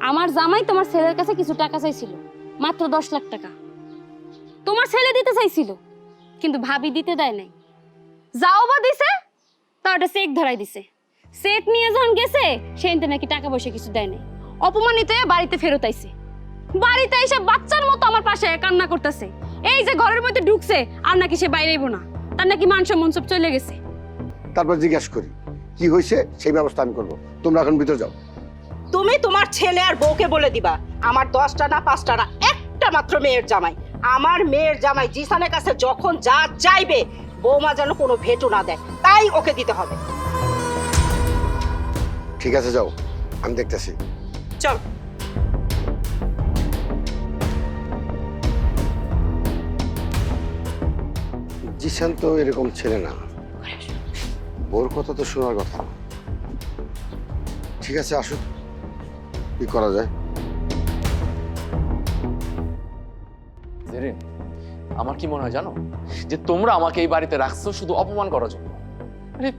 আমার জামাই তোমার ছেলের কাছে কিছু টাকা চাইছিল, মাত্র দশ লাখ টাকা। তোমার ছেলে দিতে চাইছিল, কিন্তু ভাবি দিতে দেয় নাই। যাও বা দিছে, তা ওটা চেক ধরাই দিছে। চেক নিয়ে যখন গেছে সেদিন নাকি টাকা পয়সা কিছু দেয় নাই। অপমানিত হয়ে বাড়িতে ফেরত আইছে। বাড়িতে এসে বাচ্চার মতো আমার পাশে কান্না করতেছে। এই যে ঘরের মধ্যে ঢুকছে, আর নাকি সে বাইরেইব না। তার নাকি মান সম্মান সব চলে গেছে। তারপর জিজ্ঞাসা করি, কি হয়েছে সেই ব্যবস্থা আমি করব। তোমরা এখন ভিতরে যাও। তুমি তোমার ছেলে আর বউকে বলে দিবা আমার দশটা না পাঁচটা না একটা মাত্র মেয়ের জামাই। আমার মেয়ের জামাই জিসানের কাছে যখন যা চাইবে বৌমা যেন কোনো ভেটো না দেয় তাই ওকে দিতে হবে। ঠিক আছে যাও আমি দেখতেছি। চল। জিসান তো এরকম ছেলে না। ওর কথা তো শোনার কথা। ঠিক আছে আসুক কি করা যায়? আমার কি মনে হয় জানো? যে তোমরা আমাকে এই বাড়িতে রাখছো শুধু অপমান করার জন্য।